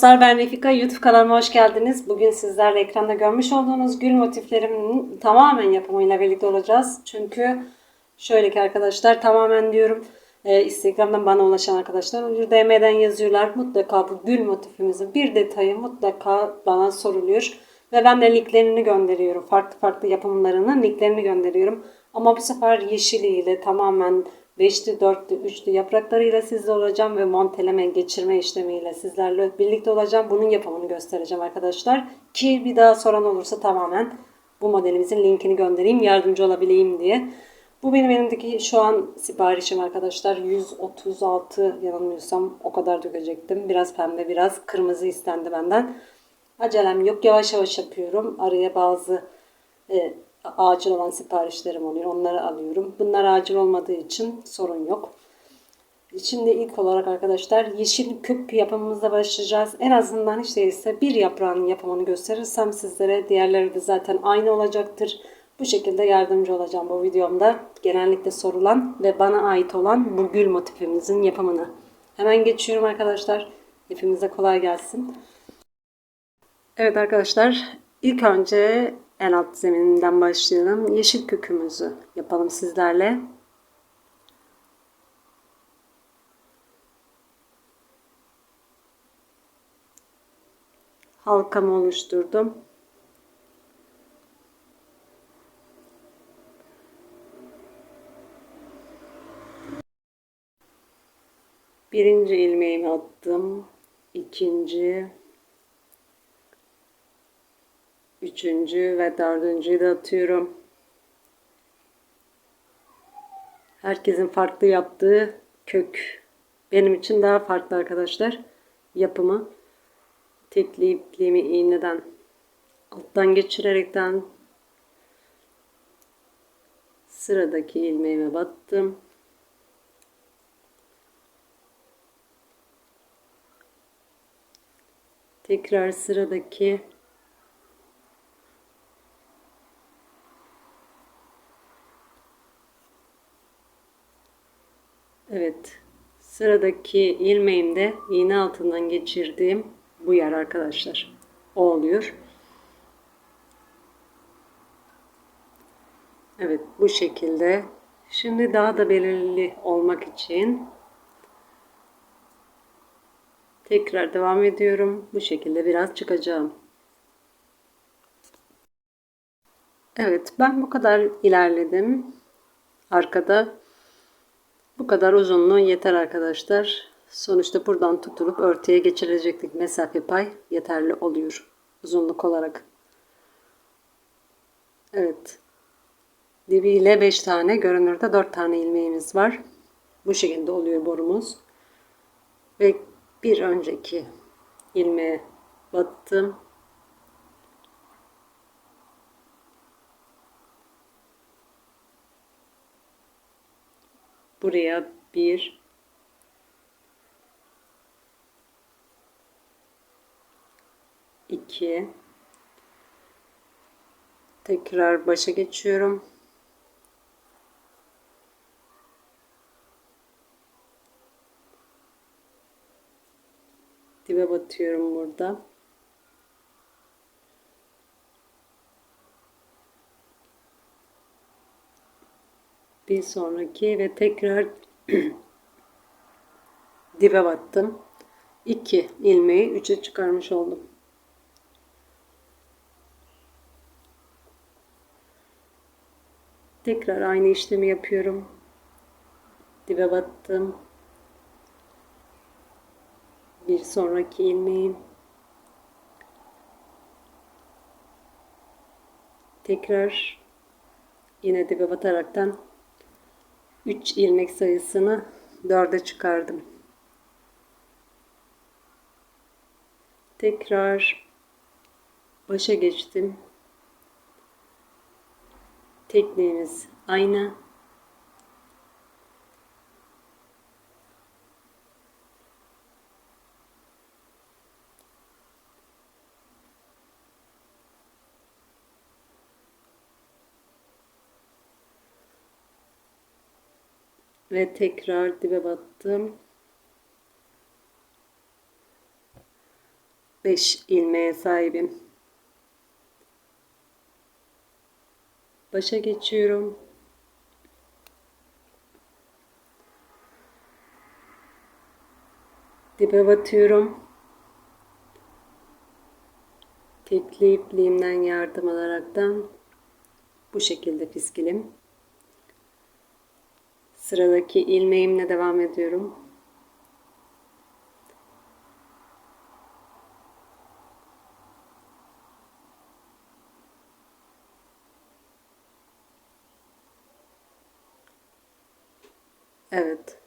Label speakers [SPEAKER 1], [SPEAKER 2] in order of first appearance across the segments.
[SPEAKER 1] Dostlar ben Refika. YouTube kanalıma hoş geldiniz. Bugün sizlerle ekranda görmüş olduğunuz gül motiflerimin tamamen yapımıyla birlikte olacağız. Çünkü şöyle ki arkadaşlar tamamen diyorum e, Instagram'dan bana ulaşan arkadaşlar oluyor. DM'den yazıyorlar. Mutlaka bu gül motifimizin bir detayı mutlaka bana soruluyor. Ve ben de linklerini gönderiyorum. Farklı farklı yapımlarının linklerini gönderiyorum. Ama bu sefer yeşiliyle tamamen beşli, dörtlü, üçlü yapraklarıyla sizle olacağım ve monteleme, geçirme işlemiyle sizlerle birlikte olacağım. Bunun yapımını göstereceğim arkadaşlar. Ki bir daha soran olursa tamamen bu modelimizin linkini göndereyim, yardımcı olabileyim diye. Bu benim elimdeki şu an siparişim arkadaşlar. 136 yanılmıyorsam o kadar dökecektim. Biraz pembe, biraz kırmızı istendi benden. Acelem yok. Yavaş yavaş yapıyorum. Araya bazı e, acil olan siparişlerim oluyor. Onları alıyorum. Bunlar acil olmadığı için sorun yok. Şimdi ilk olarak arkadaşlar yeşil kök yapımımızla başlayacağız. En azından hiç değilse bir yaprağın yapımını gösterirsem sizlere diğerleri de zaten aynı olacaktır. Bu şekilde yardımcı olacağım bu videomda. Genellikle sorulan ve bana ait olan bu gül motifimizin yapımını. Hemen geçiyorum arkadaşlar. Hepimize kolay gelsin. Evet arkadaşlar ilk önce en alt zemininden başlayalım. Yeşil kökümüzü yapalım sizlerle. Halkamı oluşturdum. Birinci ilmeğimi attım. İkinci, Üçüncü ve dördüncüyü de atıyorum. Herkesin farklı yaptığı kök. Benim için daha farklı arkadaşlar. Yapımı. Tekli ipliğimi iğneden alttan geçirerekten sıradaki ilmeğime battım. Tekrar sıradaki Evet. Sıradaki ilmeğimde iğne altından geçirdiğim bu yer arkadaşlar. O oluyor. Evet bu şekilde. Şimdi daha da belirli olmak için tekrar devam ediyorum. Bu şekilde biraz çıkacağım. Evet ben bu kadar ilerledim. Arkada bu kadar uzunluğu yeter arkadaşlar. Sonuçta buradan tutulup örtüye geçirecektik. Mesafe pay yeterli oluyor. Uzunluk olarak. Evet. Dibiyle 5 tane, görünürde 4 tane ilmeğimiz var. Bu şekilde oluyor borumuz. Ve bir önceki ilmeğe battım. Buraya bir iki tekrar başa geçiyorum. Dibe batıyorum burada. Bir sonraki ve tekrar dibe battım. 2 ilmeği 3'e çıkarmış oldum. Tekrar aynı işlemi yapıyorum. Dibe battım. Bir sonraki ilmeğim. Tekrar yine dibe bataraktan 3 ilmek sayısını 4'e çıkardım. Tekrar başa geçtim. Tekniğimiz aynı. Ve tekrar dibe battım. 5 ilmeğe sahibim. Başa geçiyorum. Dibe batıyorum. Tekli ipliğimden yardım alaraktan bu şekilde fiskilim. Sıradaki ilmeğimle devam ediyorum. Evet.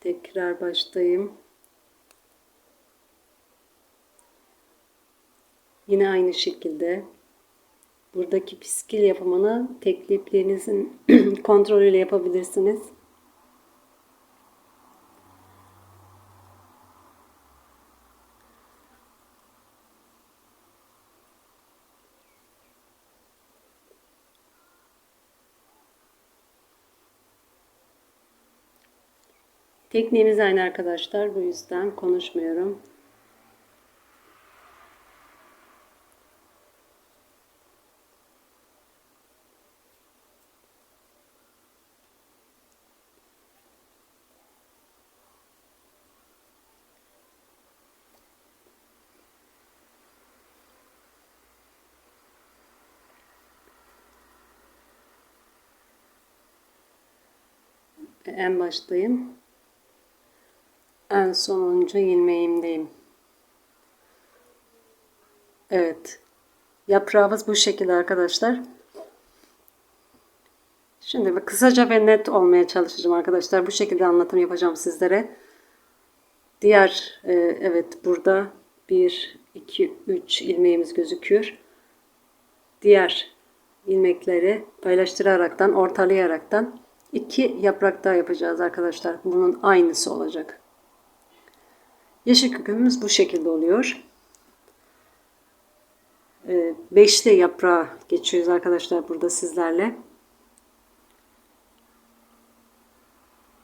[SPEAKER 1] Tekrar baştayım. Yine aynı şekilde buradaki piskil yapımını tekliplerinizin kontrolüyle yapabilirsiniz. Tekniğimiz aynı arkadaşlar. Bu yüzden konuşmuyorum. En baştayım. En sonuncu ilmeğimdeyim. Evet. Yaprağımız bu şekilde arkadaşlar. Şimdi kısaca ve net olmaya çalışacağım arkadaşlar. Bu şekilde anlatım yapacağım sizlere. Diğer e, evet burada 1, 2, 3 ilmeğimiz gözüküyor. Diğer ilmekleri paylaştıraraktan, ortalayaraktan iki yaprak daha yapacağız arkadaşlar. Bunun aynısı olacak. Yeşil küpümüz bu şekilde oluyor. Ee, beşli yaprağa geçiyoruz arkadaşlar burada sizlerle.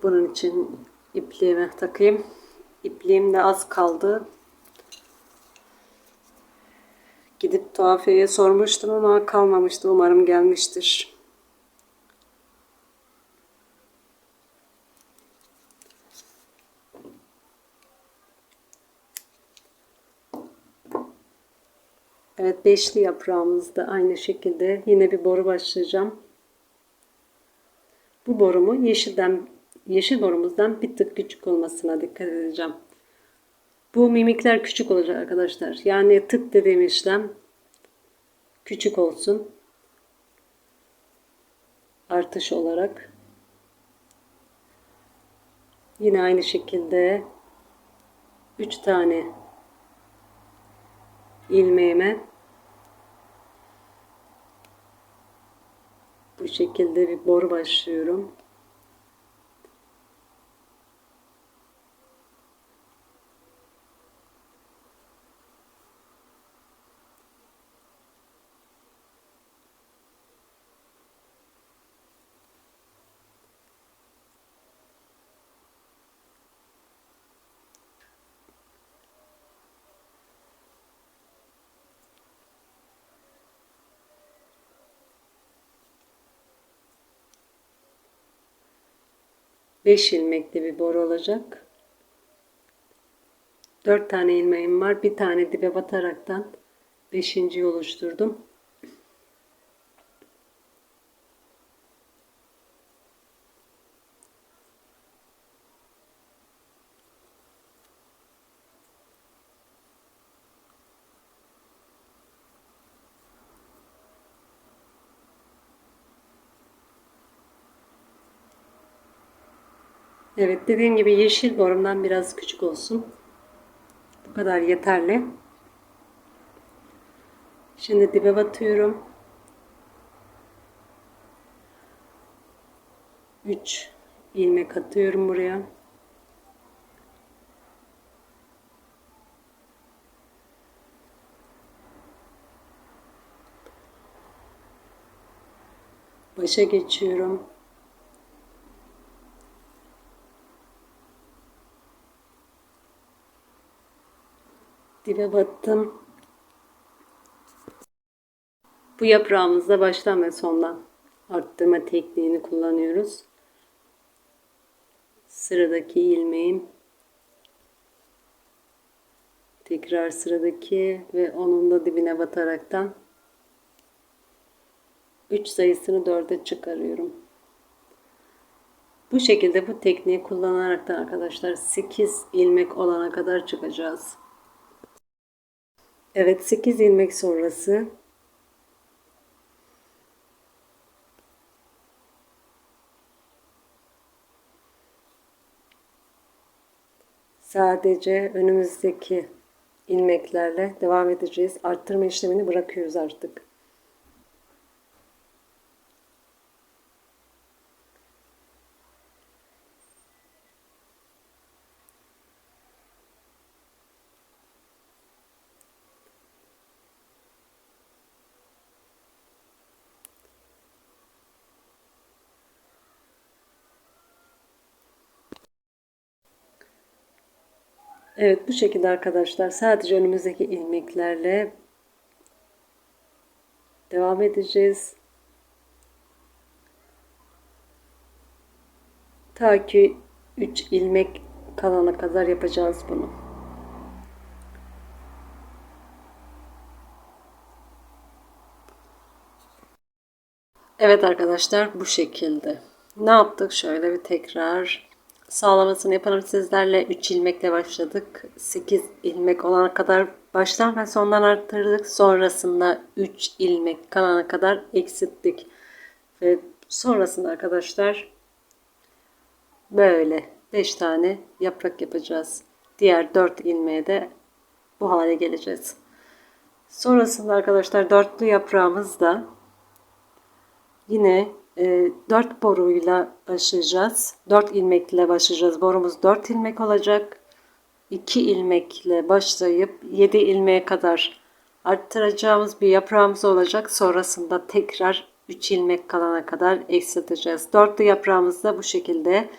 [SPEAKER 1] Bunun için ipliğimi takayım. İpliğim de az kaldı. Gidip tuhafiyeye sormuştum ama kalmamıştı. Umarım gelmiştir. Evet beşli yaprağımızda aynı şekilde yine bir boru başlayacağım. Bu borumu yeşilden yeşil borumuzdan bir tık küçük olmasına dikkat edeceğim. Bu mimikler küçük olacak arkadaşlar. Yani tık dediğim işlem küçük olsun. Artış olarak. Yine aynı şekilde 3 tane ilmeğime bu şekilde bir boru başlıyorum. Beş ilmekli bir boru olacak. Dört tane ilmeğim var. Bir tane dibe bataraktan beşinciyi oluşturdum. Evet dediğim gibi yeşil borumdan biraz küçük olsun. Bu kadar yeterli. Şimdi dibe batıyorum. 3 ilmek atıyorum buraya. Başa geçiyorum. Dibe battım. Bu yaprağımızda baştan ve sondan arttırma tekniğini kullanıyoruz. Sıradaki ilmeğim tekrar sıradaki ve onun da dibine bataraktan 3 sayısını 4'e çıkarıyorum. Bu şekilde bu tekniği kullanarak da arkadaşlar 8 ilmek olana kadar çıkacağız. Evet 8 ilmek sonrası sadece önümüzdeki ilmeklerle devam edeceğiz. Arttırma işlemini bırakıyoruz artık. Evet bu şekilde arkadaşlar sadece önümüzdeki ilmeklerle devam edeceğiz. Ta ki 3 ilmek kalana kadar yapacağız bunu. Evet arkadaşlar bu şekilde. Ne yaptık? Şöyle bir tekrar sağlamasını yapalım sizlerle. 3 ilmekle başladık. 8 ilmek olana kadar baştan ve sondan arttırdık. Sonrasında 3 ilmek kalana kadar eksilttik. Ve sonrasında arkadaşlar böyle 5 tane yaprak yapacağız. Diğer 4 ilmeğe de bu hale geleceğiz. Sonrasında arkadaşlar dörtlü yaprağımızda yine 4 boruyla başlayacağız. 4 ilmekle başlayacağız. Borumuz 4 ilmek olacak. 2 ilmekle başlayıp 7 ilmeğe kadar arttıracağımız bir yaprağımız olacak. Sonrasında tekrar 3 ilmek kalana kadar eksilteceğiz. Dörtlü yaprağımız da bu şekilde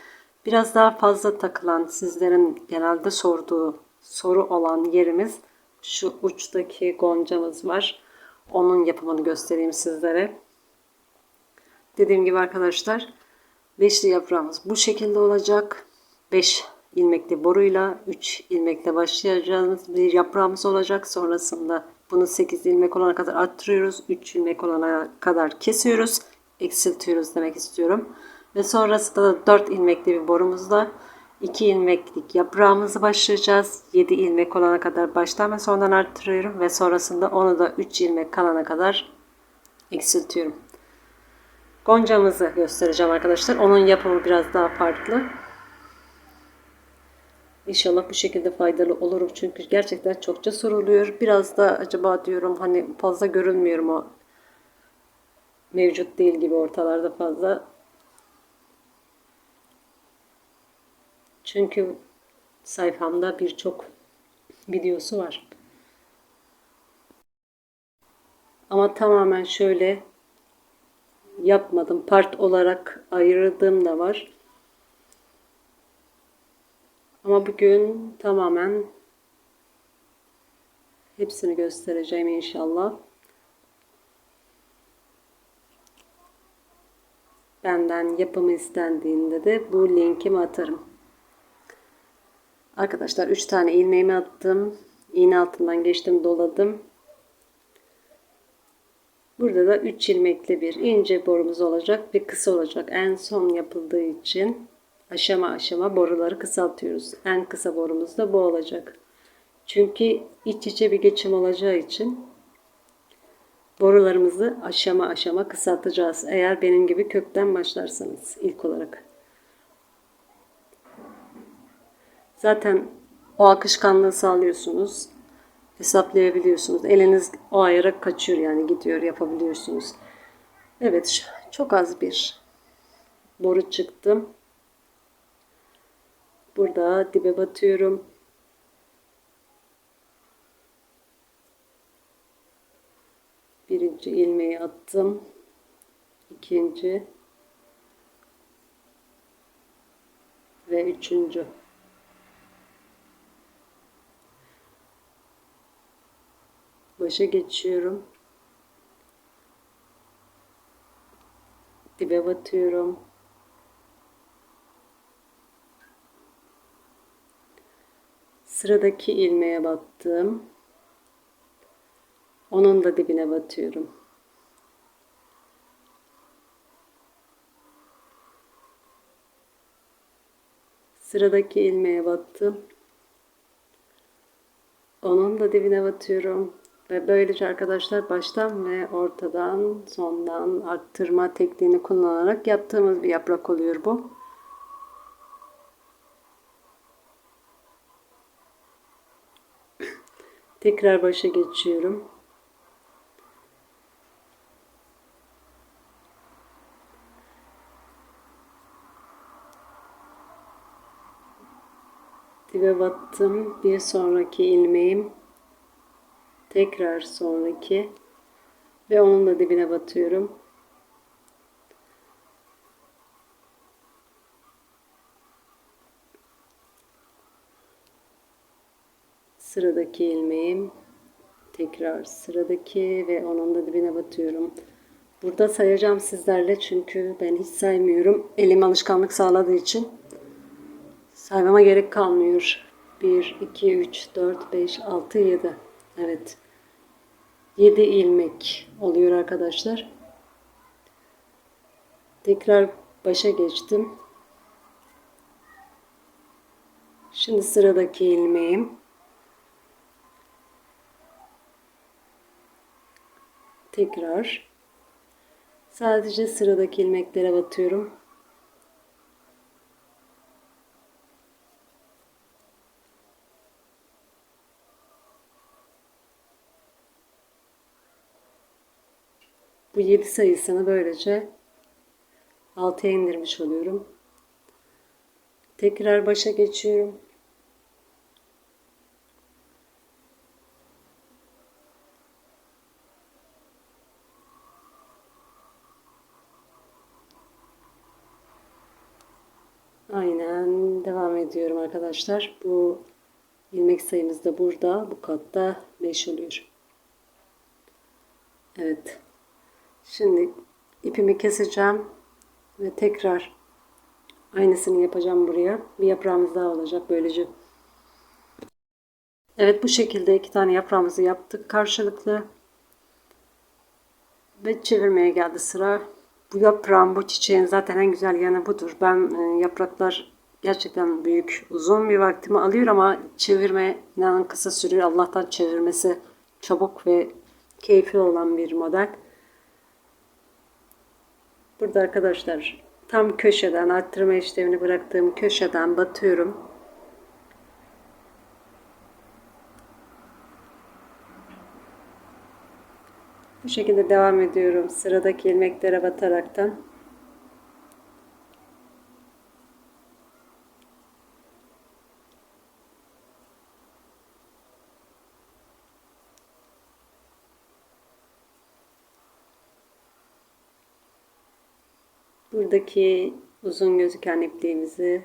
[SPEAKER 1] biraz daha fazla takılan sizlerin genelde sorduğu soru olan yerimiz şu uçtaki goncamız var. Onun yapımını göstereyim sizlere. Dediğim gibi arkadaşlar beşli yaprağımız bu şekilde olacak. 5 ilmekli boruyla 3 ilmekle başlayacağımız bir yaprağımız olacak. Sonrasında bunu 8 ilmek olana kadar arttırıyoruz. 3 ilmek olana kadar kesiyoruz. Eksiltiyoruz demek istiyorum. Ve sonrasında da 4 ilmekli bir borumuzla 2 ilmeklik yaprağımızı başlayacağız. 7 ilmek olana kadar baştan ve sondan arttırıyorum. Ve sonrasında onu da 3 ilmek kalana kadar eksiltiyorum. Goncamızı göstereceğim arkadaşlar. Onun yapımı biraz daha farklı. İnşallah bu şekilde faydalı olurum. Çünkü gerçekten çokça soruluyor. Biraz da acaba diyorum hani fazla görünmüyorum o mevcut değil gibi ortalarda fazla. Çünkü sayfamda birçok videosu var. Ama tamamen şöyle yapmadım. Part olarak ayırdığım da var. Ama bugün tamamen hepsini göstereceğim inşallah. Benden yapımı istendiğinde de bu linkimi atarım. Arkadaşlar 3 tane ilmeğimi attım. İğne altından geçtim doladım. Burada da 3 ilmekli bir ince borumuz olacak. Bir kısa olacak. En son yapıldığı için aşama aşama boruları kısaltıyoruz. En kısa borumuz da bu olacak. Çünkü iç içe bir geçim olacağı için borularımızı aşama aşama kısaltacağız. Eğer benim gibi kökten başlarsanız ilk olarak. Zaten o akışkanlığı sağlıyorsunuz hesaplayabiliyorsunuz. Eliniz o ayara kaçıyor yani gidiyor yapabiliyorsunuz. Evet çok az bir boru çıktım. Burada dibe batıyorum. Birinci ilmeği attım. ikinci ve üçüncü. Başa geçiyorum. Dibe batıyorum. Sıradaki ilmeğe battım. Onun da dibine batıyorum. Sıradaki ilmeğe battım. Onun da dibine batıyorum. Ve böylece arkadaşlar baştan ve ortadan sondan arttırma tekniğini kullanarak yaptığımız bir yaprak oluyor bu. Tekrar başa geçiyorum. Dibe battım. Bir sonraki ilmeğim tekrar sonraki ve onun da dibine batıyorum. Sıradaki ilmeğim tekrar sıradaki ve onun da dibine batıyorum. Burada sayacağım sizlerle çünkü ben hiç saymıyorum. Elim alışkanlık sağladığı için saymama gerek kalmıyor. 1, 2, 3, 4, 5, 6, 7. Evet. 7 ilmek oluyor arkadaşlar. Tekrar başa geçtim. Şimdi sıradaki ilmeğim. Tekrar sadece sıradaki ilmeklere batıyorum. Bu 7 sayısını böylece 6'ya indirmiş oluyorum. Tekrar başa geçiyorum. Aynen devam ediyorum arkadaşlar. Bu ilmek sayımız da burada. Bu katta 5 oluyor. Evet. Şimdi ipimi keseceğim ve tekrar aynısını yapacağım buraya. Bir yaprağımız daha olacak böylece. Evet bu şekilde iki tane yaprağımızı yaptık karşılıklı. Ve çevirmeye geldi sıra. Bu yaprağın, bu çiçeğin zaten en güzel yanı budur. Ben e, yapraklar gerçekten büyük, uzun bir vaktimi alıyor ama çevirme inanın kısa sürüyor. Allah'tan çevirmesi çabuk ve keyifli olan bir model. Burada arkadaşlar tam köşeden arttırma işlemini bıraktığım köşeden batıyorum. Bu şekilde devam ediyorum. Sıradaki ilmeklere bataraktan. Buradaki uzun gözüken ipliğimizi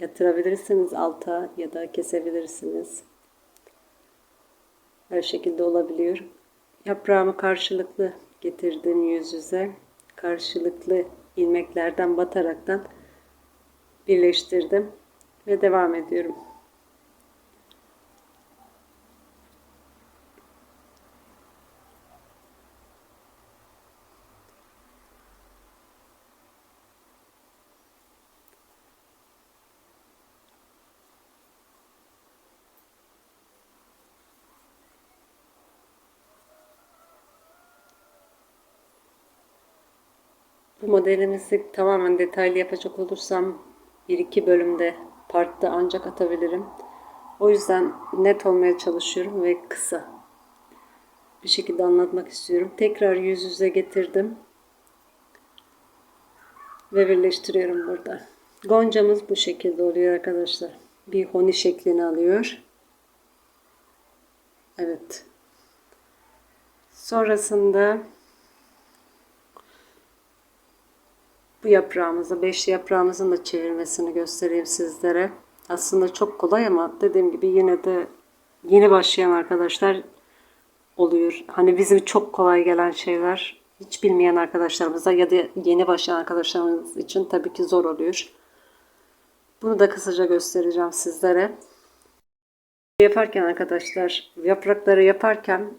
[SPEAKER 1] yatırabilirsiniz alta ya da kesebilirsiniz. Her şekilde olabiliyor. Yaprağımı karşılıklı getirdim yüz yüze. Karşılıklı ilmeklerden bataraktan birleştirdim ve devam ediyorum. Modelimizi tamamen detaylı yapacak olursam bir iki bölümde partta ancak atabilirim. O yüzden net olmaya çalışıyorum ve kısa bir şekilde anlatmak istiyorum. Tekrar yüz yüze getirdim ve birleştiriyorum burada. Goncamız bu şekilde oluyor arkadaşlar. Bir honi şeklini alıyor. Evet. Sonrasında bu yaprağımızı, beş yaprağımızın da çevirmesini göstereyim sizlere. Aslında çok kolay ama dediğim gibi yine de yeni başlayan arkadaşlar oluyor. Hani bizim çok kolay gelen şeyler hiç bilmeyen arkadaşlarımıza ya da yeni başlayan arkadaşlarımız için tabii ki zor oluyor. Bunu da kısaca göstereceğim sizlere. Yaparken arkadaşlar yaprakları yaparken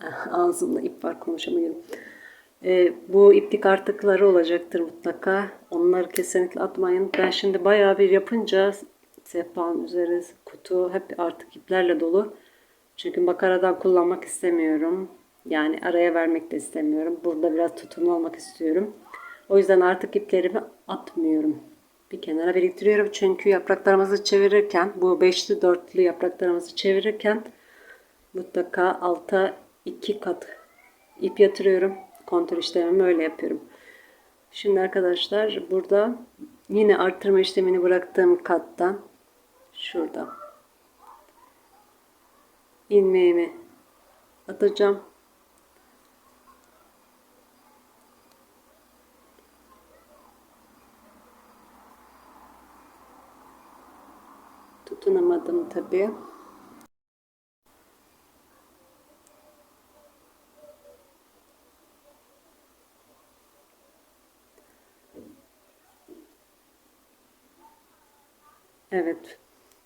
[SPEAKER 1] ağzımda ip var konuşamıyorum. Ee, bu iplik artıkları olacaktır mutlaka. Onları kesinlikle atmayın. Ben şimdi bayağı bir yapınca sehpanın üzeri kutu hep artık iplerle dolu. Çünkü makaradan kullanmak istemiyorum. Yani araya vermek de istemiyorum. Burada biraz tutumlu olmak istiyorum. O yüzden artık iplerimi atmıyorum. Bir kenara biriktiriyorum. Çünkü yapraklarımızı çevirirken bu beşli dörtlü yapraklarımızı çevirirken mutlaka alta iki kat ip yatırıyorum. Kontrol işlemimi öyle yapıyorum. Şimdi arkadaşlar burada yine arttırma işlemini bıraktığım kattan şurada ilmeğimi atacağım. Tutunamadım tabii. Evet.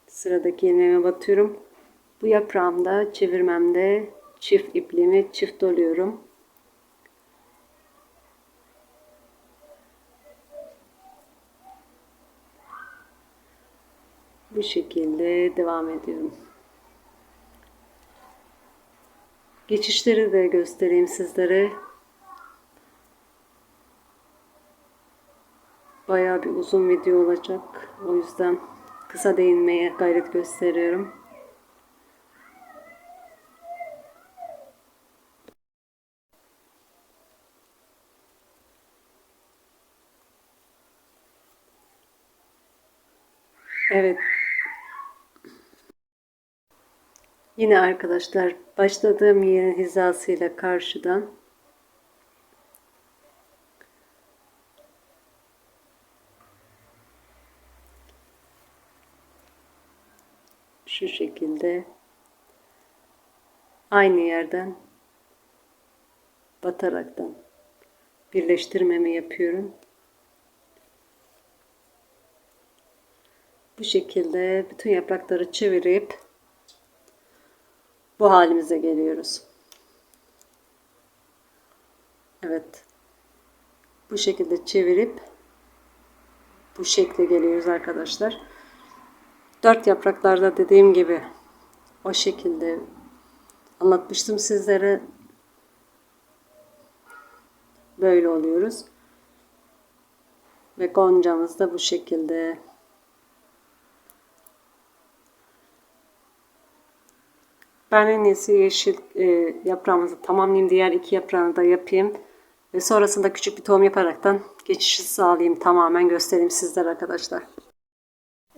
[SPEAKER 1] Sıradaki ilmeğime batıyorum. Bu yaprağımda çevirmemde çift ipliğimi çift doluyorum. Bu şekilde devam ediyorum. Geçişleri de göstereyim sizlere. Bayağı bir uzun video olacak. O yüzden kısa değinmeye gayret gösteriyorum. Evet. Yine arkadaşlar başladığım yerin hizasıyla karşıdan şu şekilde aynı yerden bataraktan birleştirmemi yapıyorum. Bu şekilde bütün yaprakları çevirip bu halimize geliyoruz. Evet. Bu şekilde çevirip bu şekle geliyoruz arkadaşlar. Dört yapraklarda dediğim gibi o şekilde anlatmıştım sizlere. Böyle oluyoruz. Ve goncamız da bu şekilde. Ben en iyisi yeşil e, yaprağımızı tamamlayayım. Diğer iki yaprağını da yapayım. Ve sonrasında küçük bir tohum yaparaktan geçişi sağlayayım. Tamamen göstereyim sizlere arkadaşlar.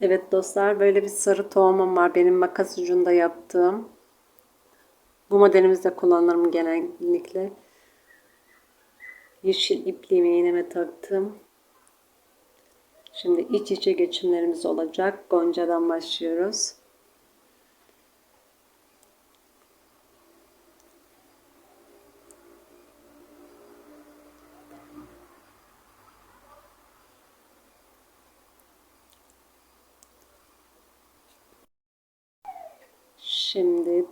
[SPEAKER 1] Evet dostlar böyle bir sarı tohumum var. Benim makas ucunda yaptığım. Bu modelimizde kullanırım genellikle. Yeşil ipliğimi iğneme taktım. Şimdi iç içe geçimlerimiz olacak. Goncadan başlıyoruz.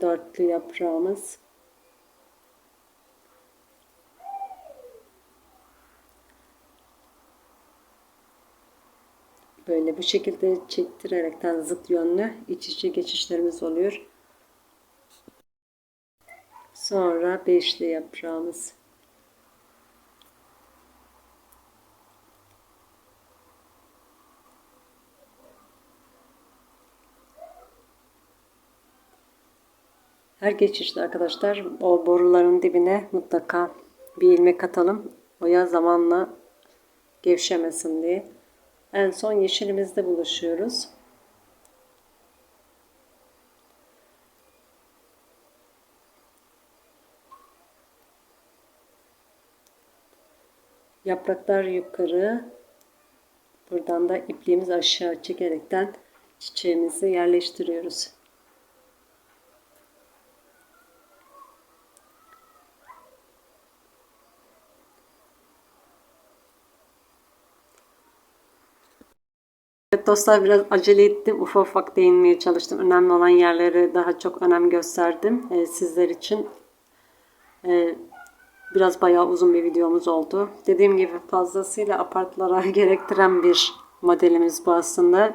[SPEAKER 1] Dörtlü yaprağımız. Böyle bu şekilde çektirerekten zıt yönlü iç içe geçişlerimiz oluyor. Sonra beşli yaprağımız. Her geçişte arkadaşlar o boruların dibine mutlaka bir ilmek atalım. Oya zamanla gevşemesin diye. En son yeşilimizde buluşuyoruz. Yapraklar yukarı. Buradan da ipliğimiz aşağı çekerekten çiçeğimizi yerleştiriyoruz. Evet dostlar biraz acele ettim. Ufak ufak değinmeye çalıştım. Önemli olan yerlere daha çok önem gösterdim. Ee, sizler için Ee, biraz bayağı uzun bir videomuz oldu. Dediğim gibi fazlasıyla apartlara gerektiren bir modelimiz bu aslında.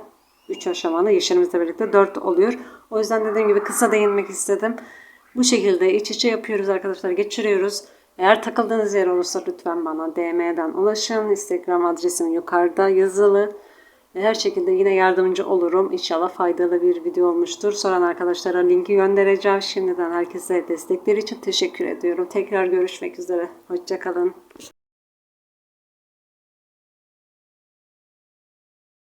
[SPEAKER 1] 3 aşamalı yeşilimizle birlikte 4 oluyor. O yüzden dediğim gibi kısa değinmek istedim. Bu şekilde iç içe yapıyoruz arkadaşlar. Geçiriyoruz. Eğer takıldığınız yer olursa lütfen bana DM'den ulaşın. Instagram adresim yukarıda yazılı. Her şekilde yine yardımcı olurum. İnşallah faydalı bir video olmuştur. Soran arkadaşlara linki göndereceğim. Şimdiden herkese destekleri için teşekkür ediyorum. Tekrar görüşmek üzere. Hoşçakalın.